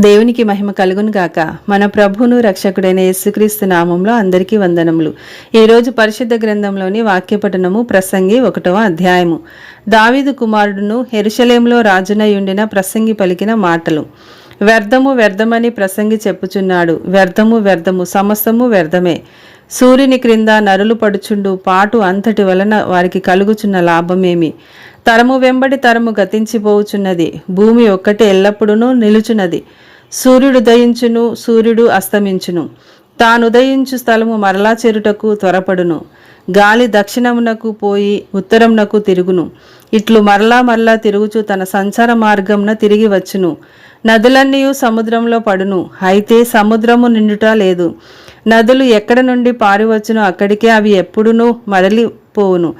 దేవునికి మహిమ కలుగును గాక. మన ప్రభువును రక్షకుడైన యేసుక్రీస్తు నామంలో అందరికీ వందనములు. ఈరోజు పరిశుద్ధ గ్రంథంలోని వాక్యపఠనము ప్రసంగి ఒకటవ అధ్యాయము. దావీదు కుమారుడును హెరుషలేంలో రాజునయుండిన ప్రసంగి పలికిన మాటలు. వ్యర్థము వ్యర్థమని ప్రసంగి చెప్పుచున్నాడు. వ్యర్థము వ్యర్థము సమస్తము వ్యర్థమే. సూర్యుని క్రింద నరులు పడుచుండు. పాటు అంతటి వలన వారికి కలుగుచున్న లాభమేమి? తరము వెంబడి తరము గతించిపోవుచున్నది భూమి ఒక్కటే ఎల్లప్పుడూ నిలుచున్నది. సూర్యుడు ఉదయించును సూర్యుడు అస్తమించును. తాను ఉదయించు స్థలము మరలా చెరుటకు త్వరపడును. గాలి దక్షిణమునకు పోయి ఉత్తరమునకు తిరుగును. ఇట్లు మరలా మరలా తిరుగుచు తన సంచార మార్గంన తిరిగి వచ్చును. నదులన్నీ సముద్రంలో పడును. అయితే సముద్రము నిండుట లేదు. నదులు ఎక్కడ నుండి పారివచ్చునో అక్కడికే అవి ఎప్పుడునూ మరలిపోవును.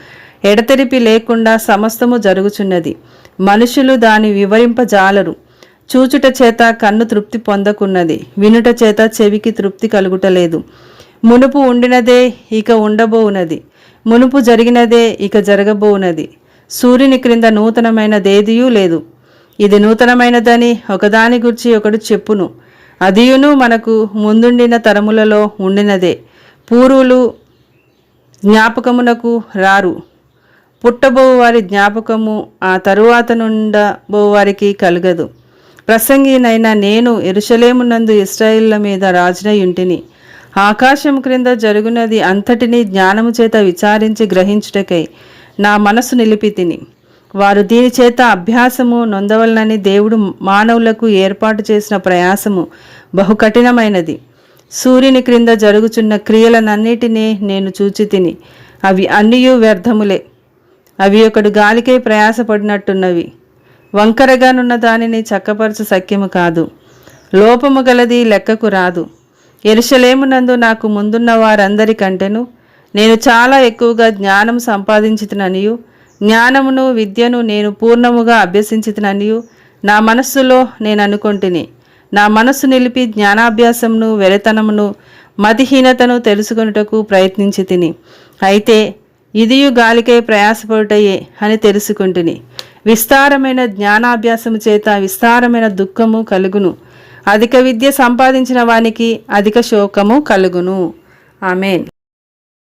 ఎడతెరిపి లేకుండా సమస్తము జరుగుచున్నది. మనుషులు దాని వివరింపజాలరు చూచుట చేత కన్ను తృప్తి పొందకున్నది. వినుట చేత చెవికి తృప్తి కలుగుటలేదు మునుపు ఉండినదే ఇక ఉండబోవునది. మునుపు జరిగినదే ఇక జరగబోవునది. సూర్యుని క్రింద నూతనమైన దేదియూ లేదు. ఇది నూతనమైనదని ఒకదాని గురించి ఒకడు చెప్పును. అదియును మనకు ముందుండిన తరములలో ఉండినదే. పూర్వులు జ్ఞాపకమునకు రారు. పుట్టబోవు వారి జ్ఞాపకము ఆ తరువాత నుండబో వారికి కలగదు. ప్రసంగినైనా నేను ఎరుషలేమునందు ఇస్రాయిల్ల మీద రాజునయుంటిని ఇంటిని ఆకాశం క్రింద జరుగునది అంతటినీ జ్ఞానము చేత విచారించి గ్రహించుటకై నా మనసు నిలిపి తిని. వారు దీని చేత అభ్యాసము నొందవలనని దేవుడు మానవులకు ఏర్పాటు చేసిన ప్రయాసము బహు కఠినమైనది సూర్యుని క్రింద జరుగుచున్న క్రియలనన్నిటినీ నేను చూచి తిని అవి అన్నియూ వ్యర్థములే. అవి ఒకడు గాలికై ప్రయాసపడినట్టున్నవి. వంకరగానున్న దానిని చక్కపరచ సఖ్యము కాదు. లోపము గలది లెక్కకు రాదు. ఎరుషలేమునందు నాకు ముందున్న వారందరికంటేను నేను చాలా ఎక్కువగా జ్ఞానం సంపాదించితననియు జ్ఞానమును విద్యను నేను పూర్ణముగా అభ్యసించితననియు నా మనస్సులో నేను అనుకొంటిని నా మనస్సు నిలిపి జ్ఞానాభ్యాసమును వెరతనమును మతిహీనతను తెలుసుకొనుటకు ప్రయత్నించి తిని అయితే ఇదియు గాలికై ప్రయాసపడుటయే అని తెలుసుకుంటుని. విస్తారమైన జ్ఞానాభ్యాసము చేత విస్తారమైన దుఃఖము కలుగును. అధిక విద్య సంపాదించిన వానికి అధిక శోకము కలుగును. ఆమెన్.